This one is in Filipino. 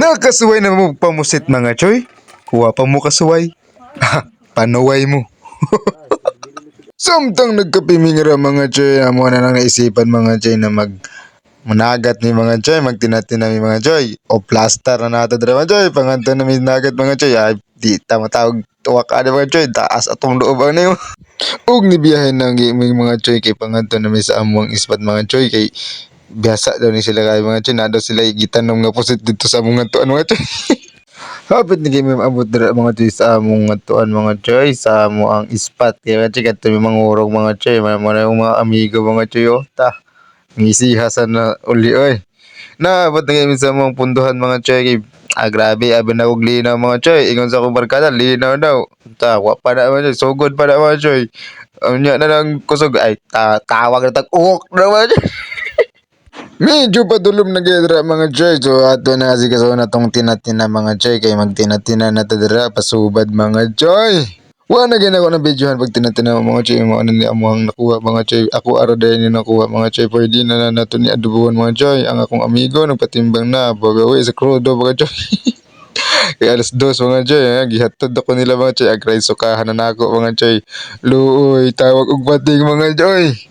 Nakasuway na mo pamusit mga choy. Kuha pa mo kasuway. Ha, panuway mo. Samtang nagkapimingra mga choy, amo na lang naisipan mga choy na mag managat ni mga choy, magtinatina mi mga choy. O plaster na nato dira mga choy, panganto na mi nagat mga choy. Ay, di tama tawag tuwak ada mga choy, taas atong loob ano yun. Ug ni biyahe nang giming mga choy kay panganto na sa among ispat mga choy kay biasa daw ni sila kay mga choy, na daw sila gitanong nga pusit dito sa among tuan mga choy. Hapit ni kami maabot dira mga choy sa among tuan mga choy sa amo ang ispat. Kay mga choy kadto mi mangurog mga choy mga mga mga amigo mga choy oh ta. Ngisihasan na uli oy. Na kami sa among punduhan mga choy kay ah, grabe abi na og linaw mga choy ingon sa akong barkada linaw daw. Ta wa pa na mga choy sugod pa na mga choy Unya na lang kusog ay ta tawag na tag uok na mga choy Medyo padulom na gaya dira mga choy. So ato na kasi kaso na tong tinatina mga choy. Kay magtinatina na ta dira pasubad mga choy. Wa na gina ko na videohan pag tinatina mga choy. Mga ano amuhang nakuha mga choy. Ako ara dahil ni nakuha mga choy. Pwede na na nato ni adubuhan mga choy. Ang akong amigo nagpatimbang na. Bagawi sa krudo mga choy. Kaya alas dos mga choy. Eh. Gihatod ako nila mga choy. Agray sukahan na nako mga choy. Luoy tawag og bating mga choy.